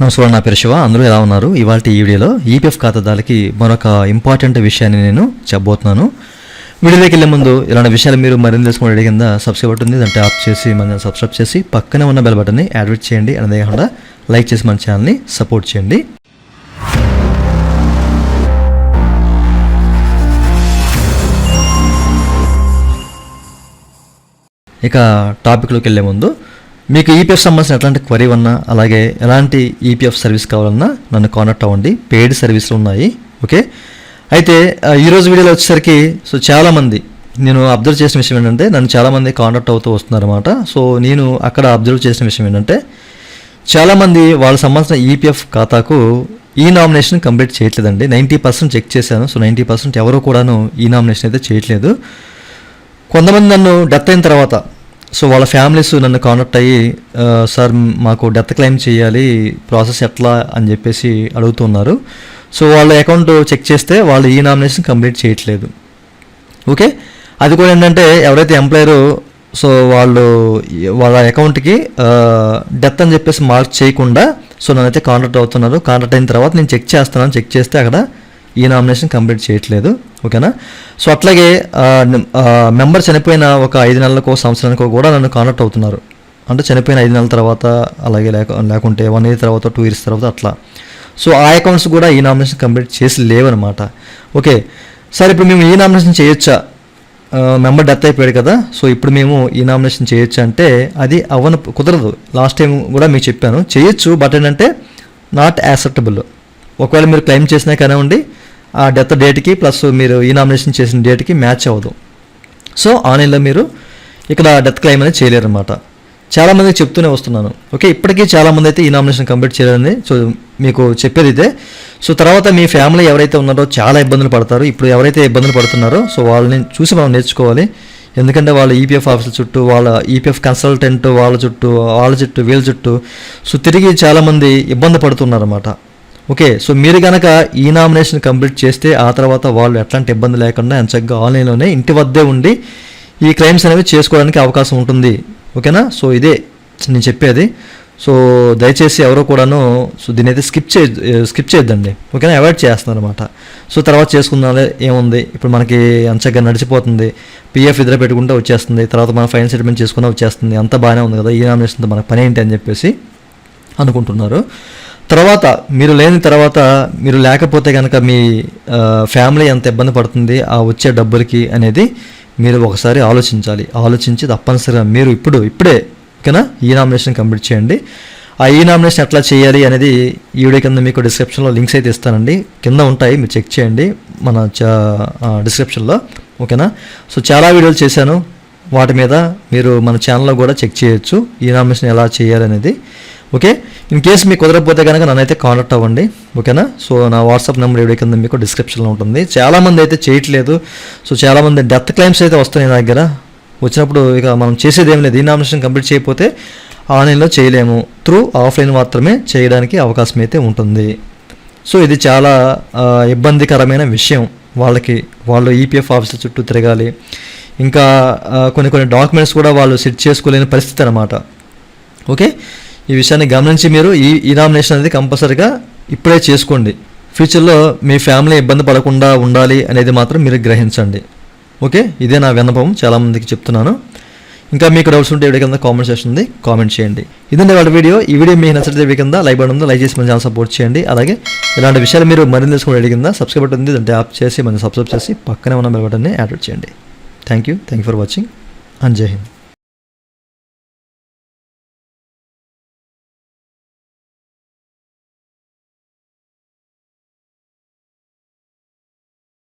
నమస్కారం నా పేరు శివ. అందరూ ఎలా ఉన్నారు? ఇవాళ ఈ వీడియోలో ఈపీఎఫ్ ఖాతాదారులకి మరొక ఇంపార్టెంట్ విషయాన్ని నేను చెప్పబోతున్నాను. వీడియోలోకి వెళ్ళే ముందు ఇలాంటి విషయాలు మీరు మరింత తెలుసుకోవడం కింద సబ్స్క్రైబ్ బటన్ ఉంది దాన్ని ట్యాప్ చేసి మన సబ్స్క్రైబ్ చేసి పక్కనే ఉన్న బెల్ బటన్ని యాడ్వేట్ చేయండి. అదే కాకుండా లైక్ చేసి మన ఛానల్ని సపోర్ట్ చేయండి. ఇక టాపిక్లోకి వెళ్ళే ముందు మీకు ఈపీఎఫ్ సంబంధించిన ఎట్లాంటి క్వరీ ఉన్నా అలాగే ఎలాంటి ఈపీఎఫ్ సర్వీస్ కావాలన్నా నన్ను కాంటాక్ట్ అవ్వండి. పెయిడ్ సర్వీసులు ఉన్నాయి. ఓకే అయితే ఈరోజు వీడియోలో వచ్చేసరికి సో చాలామంది నేను అబ్జర్వ్ చేసిన విషయం ఏంటంటే నన్ను చాలామంది కాంటాక్ట్ అవుతూ వస్తున్నారన్నమాట. సో నేను అక్కడ అబ్జర్వ్ చేసిన విషయం ఏంటంటే చాలామంది వాళ్ళకి సంబంధించిన ఈపీఎఫ్ ఖాతాకు ఈ నామినేషన్ కంప్లీట్ చేయట్లేదండి. నైంటీ పర్సెంట్ చెక్ చేశాను. సో నైంటీ పర్సెంట్ ఎవరు కూడాను ఈ నామినేషన్ అయితే చేయట్లేదు. కొంతమంది నన్ను డెత్ అయిన తర్వాత సో వాళ్ళ ఫ్యామిలీస్ నన్ను కాంటాక్ట్ అయ్యి సార్ మాకు డెత్ క్లెయిమ్ చేయాలి ప్రాసెస్ ఎట్లా? అని చెప్పేసి అడుగుతున్నారు. సో వాళ్ళ అకౌంట్ చెక్ చేస్తే వాళ్ళు ఈ నామినేషన్ కంప్లీట్ చేయట్లేదు. ఓకే? అది కూడా ఏంటంటే ఎవరైతే ఎంప్లాయరు సో వాళ్ళు వాళ్ళ అకౌంట్కి డెత్ అని చెప్పేసి మార్క్ చేయకుండా సో నన్నైతే కాంటాక్ట్ అవుతున్నారు. కాంటాక్ట్ అయిన తర్వాత నేను చెక్ చేస్తున్నాను చెక్ చేస్తే అక్కడ ఈ నామినేషన్ కంప్లీట్ చేయట్లేదు ఓకేనా? సో అట్లాగే మెంబర్ చనిపోయిన ఒక ఐదు నెలలకు సంవత్సరానికో కూడా నన్ను కాంటాక్ట్ అవుతున్నారు. అంటే చనిపోయిన ఐదు నెలల తర్వాత అలాగే లేక లేకుంటే వన్ ఇయర్ తర్వాత టూ ఇయర్స్ తర్వాత అట్లా. సో ఆ అకౌంట్స్ కూడా ఈ నామినేషన్ కంప్లీట్ చేసి లేవనమాట. ఓకే సరే ఇప్పుడు మేము ఈ నామినేషన్ చేయొచ్చా? మెంబర్ డెత్ అయిపోయాడు కదా సో ఇప్పుడు మేము ఈ నామినేషన్ చేయొచ్చు అంటే అది అవ్వన కుదరదు. లాస్ట్ టైం కూడా మీకు చెప్పాను. చేయొచ్చు బట్ ఏంటంటే నాట్ యాక్సెప్టబుల్. ఒకవేళ మీరు క్లెయిమ్ చేసినా కానివ్వండి ఆ డెత్ డేట్కి ప్లస్ మీరు ఈ నామినేషన్ చేసిన డేట్కి మ్యాచ్ అవ్వదు. సో ఆన్లైన్లో మీరు ఇక్కడ డెత్ క్లెయిమ్ అనేది చేయలేరు అనమాట చాలామందికి చెప్తూనే వస్తున్నాను. ఓకే ఇప్పటికీ చాలామంది అయితే ఈ నామినేషన్ కంప్లీట్ చేయాలని సో మీకు చెప్పేది ఇదే. సో తర్వాత మీ ఫ్యామిలీ ఎవరైతే ఉన్నారో చాలా ఇబ్బందులు పడతారు. ఇప్పుడు ఎవరైతే ఇబ్బందులు పడుతున్నారో సో వాళ్ళని చూసి మనం నేర్చుకోవాలి. ఎందుకంటే వాళ్ళ ఈపీఎఫ్ ఆఫీసుల చుట్టూ వాళ్ళ ఈపీఎఫ్ కన్సల్టెంట్ వాళ్ళ చుట్టూ వాళ్ళ చుట్టూ వీళ్ళ చుట్టూ సో తిరిగి చాలామంది ఇబ్బంది పడుతున్నారన్నమాట. ఓకే సో మీరు కనుక ఈ నామినేషన్ కంప్లీట్ చేస్తే ఆ తర్వాత వాళ్ళు ఎట్లాంటి ఇబ్బంది లేకుండా ఎంచక్కగా ఆన్లైన్లోనే ఇంటి వద్దే ఉండి ఈ క్లెయిమ్స్ అనేవి చేసుకోవడానికి అవకాశం ఉంటుంది. ఓకేనా? సో ఇదే నేను చెప్పేది. సో దయచేసి ఎవరో కూడాను సో దీని అయితే స్కిప్ చే స్కిప్ చేయొద్దండి. ఓకేనా? అవాయిడ్ చేస్తున్నారు అనమాట సో తర్వాత చేసుకున్నాలే ఏముంది? ఇప్పుడు మనకి అంచగా నడిచిపోతుంది. పిఎఫ్ ఇద్దరు పెట్టుకుంటే వచ్చేస్తుంది. తర్వాత మనం ఫైన్ సెటిల్మెంట్ చేసుకున్నా వచ్చేస్తుంది. అంత బాగానే ఉంది కదా ఈ నామినేషన్తో మనకు పని ఏంటి అని చెప్పేసి అనుకుంటున్నారు. తర్వాత మీరు లేని తర్వాత మీరు లేకపోతే కనుక మీ ఫ్యామిలీ ఎంత ఇబ్బంది పడుతుంది ఆ వచ్చే డబ్బులకి అనేది మీరు ఒకసారి ఆలోచించాలి. ఆలోచించి తప్పనిసరిగా మీరు ఇప్పుడు ఇప్పుడే ఓకేనా? ఈ నామినేషన్ కంప్లీట్ చేయండి. ఆ ఈ నామినేషన్ ఎట్లా చేయాలి అనేది ఈ వీడియో కింద మీకు డిస్క్రిప్షన్లో లింక్స్ అయితే ఇస్తానండి. కింద ఉంటాయి మీరు చెక్ చేయండి మన డిస్క్రిప్షన్లో ఓకేనా? సో చాలా వీడియోలు చేశాను. వాటి మీద మీరు మన ఛానల్లో కూడా చెక్ చేయొచ్చు. ఈ నామినేషన్ ఎలా చేయాలనేది. ఓకే ఇన్ కేసు మీకు కుదరకపోతే కనుక నన్నైతే కాంటాక్ట్ అవ్వండి. ఓకేనా సో నా వాట్సాప్ నెంబర్ వీడియో కింద మీకు డిస్క్రిప్షన్లో ఉంటుంది. చాలామంది అయితే చేయట్లేదు. సో చాలామంది డెత్ క్లైమ్స్ అయితే వస్తున్నాయి నా దగ్గర. వచ్చినప్పుడు ఇక మనం చేసేది ఏం లేదు. ఈ నామినేషన్ కంప్లీట్ చేయకపోతే ఆన్లైన్లో చేయలేము. త్రూ ఆఫ్లైన్ మాత్రమే చేయడానికి అవకాశం అయితే ఉంటుంది. సో ఇది చాలా ఇబ్బందికరమైన విషయం. వాళ్ళకి వాళ్ళు ఈపీఎఫ్ ఆఫీసర్ చుట్టూ తిరగాలి. ఇంకా కొన్ని కొన్ని డాక్యుమెంట్స్ కూడా వాళ్ళు సెట్ చేసుకోలేని పరిస్థితి అనమాట ఓకే? ఈ విషయాన్ని గమనించి మీరు ఈ ఈ నామినేషన్ అనేది కంపల్సరీగా ఇప్పుడే చేసుకోండి. ఫ్యూచర్లో మీ ఫ్యామిలీ ఇబ్బంది పడకుండా ఉండాలి అనేది మాత్రం మీరు గ్రహించండి. ఓకే? ఇదే నా విన్నపం చాలామందికి చెప్తున్నాను. ఇంకా మీకు డౌట్స్ ఉంటే వీడియో కింద కామెంట్ సెక్షన్ ఉంది కామెంట్ చేయండి. ఇదండి వాళ్ళ వీడియో ఈ వీడియో మీకు నచ్చితే వీడియో కింద లైక్ బటన్ లైక్ చేసి మన ఛానల్ సపోర్ట్ చేయండి. అలాగే ఇలాంటి విషయాలు మీరు మరింత తెలుసుకునే కింద సబ్స్క్రైబ్ బటన్ ఉంది దాన్ని ట్యాప్ చేసి మన సబ్స్క్రైబ్ చేసి పక్కనే ఉన్న బెల్ బటన్ని యాడ్ చేయండి. Thank you. Thank you for watching and Hind.